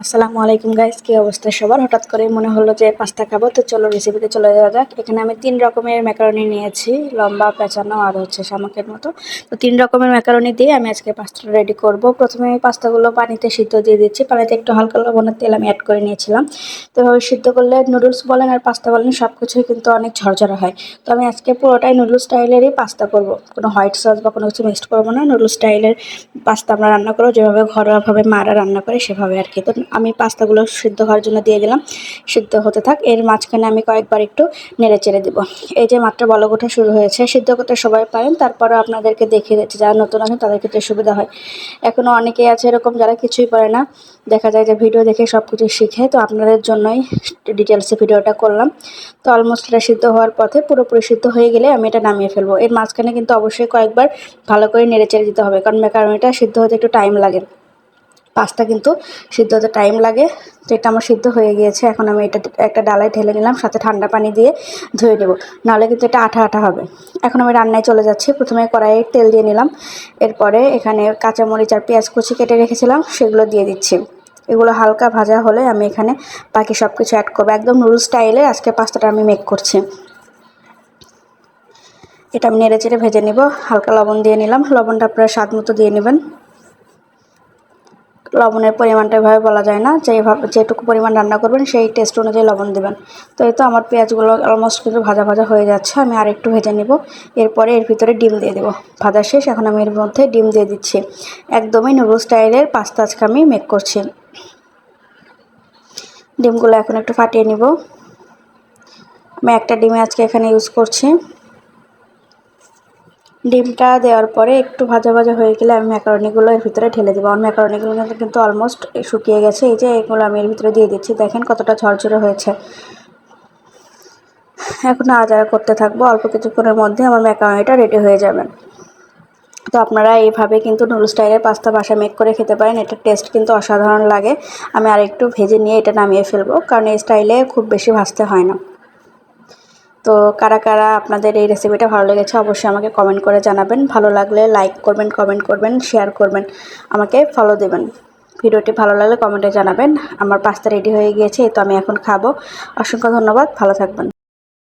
আসসালামু আলাইকুম গাইস কি অবস্থা সবার? হঠাৎ করে মনে হলো যে পাস্তা খাব, তো চলো রেসিপিতে চলে যাওয়া যাক। এখানে আমি তিন রকমের ম্যাকারনি নিয়েছি, লম্বা, পেঁচানো আর হচ্ছে শামুকের মতো। তো তিন রকমের ম্যাকারনি দিয়ে আমি আজকে পাস্তাটা রেডি করব। প্রথমে আমি পাস্তাগুলো পানিতে সিদ্ধ দিয়ে দিচ্ছি। পানিতে একটু হালকা লবণের তেল আমি অ্যাড করে নিয়েছিলাম। তো সিদ্ধ করলে নুডলস বলেন আর পাস্তা বলেন সব কিছুই কিন্তু অনেক ঝরঝরা হয়। তো আমি আজকে পুরোটাই নুডলস স্টাইলেরই পাস্তা করব। কোনো হোয়াইট সস বা কোনো কিছু মিক্সড করব না। নুডলস স্টাইলের পাস্তা আমরা রান্না করব। যেভাবে ঘরোয়াভাবে মারা রান্না করে সেভাবে আর কি। তো আমি পাস্তাগুলো সিদ্ধ হওয়ার জন্য দিয়ে দিলাম। সিদ্ধ হতে থাক। এর মাঝখানে আমি কয়েকবার একটু নেড়ে চেড়ে দেবো। এই যে মাত্র বলক ওঠা শুরু হয়েছে, সিদ্ধ করতে সবাই পারেন। তারপরে আপনাদেরকে দেখিয়ে দিচ্ছি, যারা নতুন আছেন তাদের ক্ষেত্রে সুবিধা হয়। এখনও অনেকেই আছে এরকম যারা কিছুই পারে না। দেখা যায় যে ভিডিও দেখে সব কিছু শিখে। তো আপনাদের জন্যই ডিটেলসে ভিডিওটা করলাম। তো অলমোস্ট এটা সিদ্ধ হওয়ার পথে পুরোপুরি সিদ্ধ হয়ে গেলে আমি এটা নামিয়ে ফেলব। এর মাঝখানে কিন্তু অবশ্যই কয়েকবার ভালো করে নেড়ে চেড়ে দিতে হবে। কারণ ম্যাকারনিটা সিদ্ধ হতে একটু টাইম লাগে। পাস্তা কিন্তু সিদ্ধ হতে টাইম লাগে। তো এটা আমার সিদ্ধ হয়ে গিয়েছে। এখন আমি এটা একটা ডালায় ঢেলে নিলাম, সাথে ঠান্ডা পানি দিয়ে ধুয়ে নেব। নাহলে কিন্তু এটা আঠা আঠা হবে। এখন আমি রান্নায় চলে যাচ্ছি। প্রথমে কড়াইয়ে তেল দিয়ে নিলাম। এরপরে এখানে কাঁচামরিচ আর পেঁয়াজ কুচি কেটে রেখেছিলাম, সেগুলো দিয়ে দিচ্ছি। এগুলো হালকা ভাজা হলে আমি এখানে বাকি সব কিছু অ্যাড করব। একদম নুডল স্টাইলে আজকে পাস্তাটা আমি মেক করছি। এটা আমি নেড়ে চেড়ে ভেজে নিব। হালকা লবণ দিয়ে নিলাম। লবণটা আপনারা স্বাদ মতো দিয়ে নেবেন। লবণের পরিমাণটা এভাবে বলা যায় না। যেভাবে যেটুকু পরিমাণ রান্না করবেন, সেই টেস্ট অনুযায়ী লবণ দেবেন। তো এই তো আমার পেঁয়াজগুলো অলমোস্ট কিন্তু ভাজা ভাজা হয়ে যাচ্ছে। আমি আর একটু ভেজে নেব। এরপরে এর ভিতরে ডিম দিয়ে দেবো। ভাজা শেষ। এখন আমি এর মধ্যে ডিম দিয়ে দিচ্ছি। একদমই নুডল স্টাইলের পাস্তা আজকে আমি মেক করছি। ডিমগুলো এখন একটু ফাটিয়ে নিব। আমি একটা ডিমে আজকে এখানে ইউজ করছি। ডিমটা দেওয়ার পরে একটু ভাজা ভাজা হয়ে গেলে আমি ম্যাকারনিগুলো এর ভিতরে ঢেলে দেবো। আমার ম্যাকারনিগুলো কিন্তু অলমোস্ট শুকিয়ে গেছে। এই যে এগুলো আমি এর ভিতরে দিয়ে দিচ্ছি। দেখেন কতটা ঝরঝরে হয়েছে। এখন আজারা করতে থাকব। অল্প কিছুক্ষণের মধ্যে আমার ম্যাকারনিটা রেডি হয়ে যাবে। তো আপনারা এইভাবে কিন্তু নুডল স্টাইলের পাস্তা বাসা মেক করে খেতে পারেন। এটার টেস্ট কিন্তু অসাধারণ লাগে। আমি আর একটু ভেজে নিয়ে এটা নামিয়ে ফেলব। কারণ এই স্টাইলে খুব বেশি ভাজতে হয় না। তো কারা কারা আপনাদের এই রেসিপিটা ভালো লেগেছে, অবশ্যই আমাকে কমেন্ট করে জানাবেন। ভালো লাগলে লাইক করবেন কমেন্ট করবেন শেয়ার করবেন, আমাকে ফলো দেবেন। ভিডিওটি ভালো লাগলে কমেন্টে জানাবেন। আমার পাস্তা রেডি হয়ে গিয়েছে তো আমি এখন খাব। অসংখ্য ধন্যবাদ, ভালো থাকবেন।